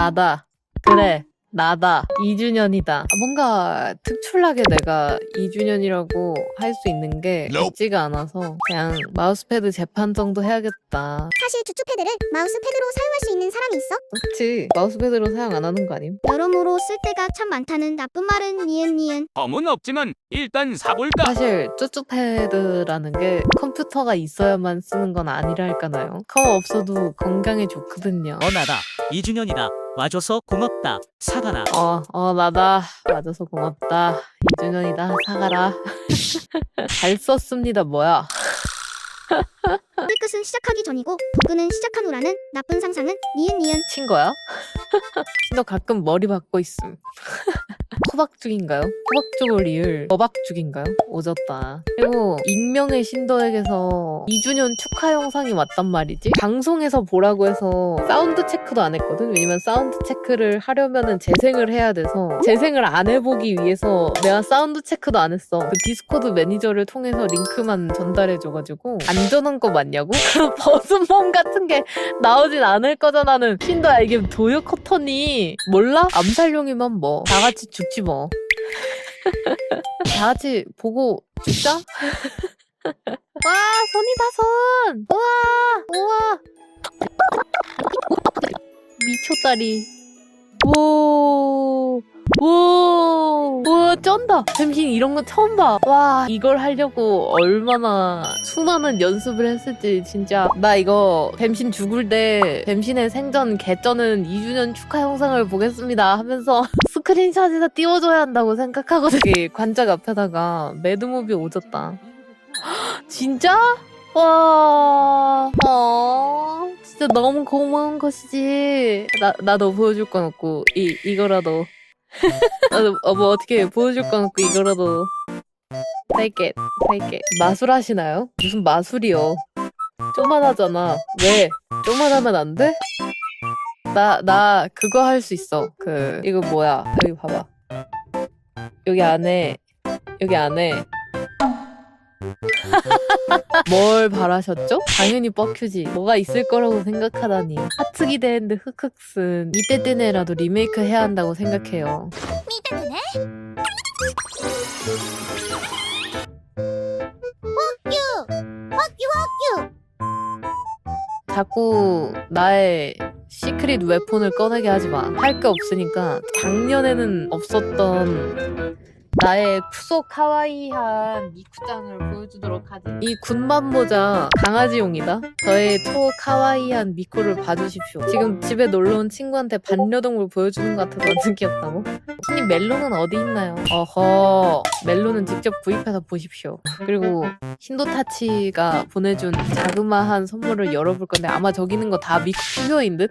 나다. 그래. 나다. 2주년이다. 뭔가 특출나게 내가 2주년이라고 할 수 있는 게 Nope. 있지가 않아서 그냥 마우스패드 재판 정도 해야겠다. 사실 주추패드를 마우스패드로 사용할 수 있는 사람이 있어? 그치? 마우스패드로 사용 안 하는 거 아님? 여러모로 쓸 데가 참 많다는 나쁜 말은 니은 니은 검은 없지만 일단 사볼까? 사실 쭈쭈패드라는 게 컴퓨터가 있어야만 쓰는 건 아니랄까나요? 컴 없어도 건강에 좋거든요. 어 나다 2주년이다 와줘서 고맙다 사가라 어, 어, 나다. 맞아서 고맙다. 2주년이다. 사가라. 잘 썼습니다, 뭐야. 끝은 시작하기 전이고 도끄는 시작한 후라는 나쁜 상상은 니은 니은 친 거야? 너 가끔 머리 받고 있음. 호박죽인가요? 호박죽을 리을 호박죽인가요? 오졌다. 그리고 익명의 신도에게서 2주년 축하 영상이 왔단 말이지. 방송에서 보라고 해서 사운드 체크도 안 했거든. 왜냐면 사운드 체크를 하려면은 재생을 해야 돼서 재생을 안 해보기 위해서 내가 사운드 체크도 안 했어. 그 디스코드 매니저를 통해서 링크만 전달해줘가지고 안전한 거 맞냐고? 그럼 버스몸 같은 게 나오진 않을 거잖아는. 신도야 이게 도요 커터니 몰라? 암살용이면 뭐 다 같이 죽지 뭐. 다 같이 보고 죽자. 와 손이다 손. 우와 우와. 미쳤다리. 오. 쩐다. 뱀신 이런 거 처음 봐. 와, 이걸 하려고 얼마나 수많은 연습을 했을지, 진짜. 나 이거 뱀신 죽을 때 뱀신의 생전 개쩌는 2주년 축하 영상을 보겠습니다 하면서 스크린샷에다 띄워줘야 한다고 생각하거든. 이게 관짝 앞에다가 매드무비 오졌다. 진짜? 와, 어, 진짜 너무 고마운 것이지. 나, 나도 보여줄 건 없고, 이, 이거라도. 나도, 어, 뭐 어떻게 보여줄 건 없고, 이거라도. take it, take it. 마술 하시나요? 무슨 마술이요? 쪼만하잖아. 왜? 쪼만하면 안 돼? 나, 나 그거 할 수 있어. 그, 이거 뭐야. 여기 봐봐. 여기 안에, 여기 안에, 뭘 바라셨죠? 당연히 뻑큐지. 뭐가 있을 거라고 생각하다니. 하트 기대했는데 흑흑슨. 이때 때네라도 리메이크 해야 한다고 생각해요. 헉유 자꾸 나의 시크릿 웨폰을 꺼내게 하지 마. 할 게 없으니까 작년에는 없었던 나의 쿠소 카와이한 미쿠짱을 보여주도록 하지. 이 군만 모자 강아지용이다. 저의 초 카와이한 미쿠를 봐주십시오. 지금 집에 놀러 온 친구한테 반려동물 보여주는 것 같아서 완전 귀엽다고? 손님 멜론은 어디 있나요? 어허 멜론은 직접 구입해서 보십시오. 그리고 신도타치가 보내준 자그마한 선물을 열어볼 건데 아마 저기 있는 거 다 미쿠 피규어인 듯?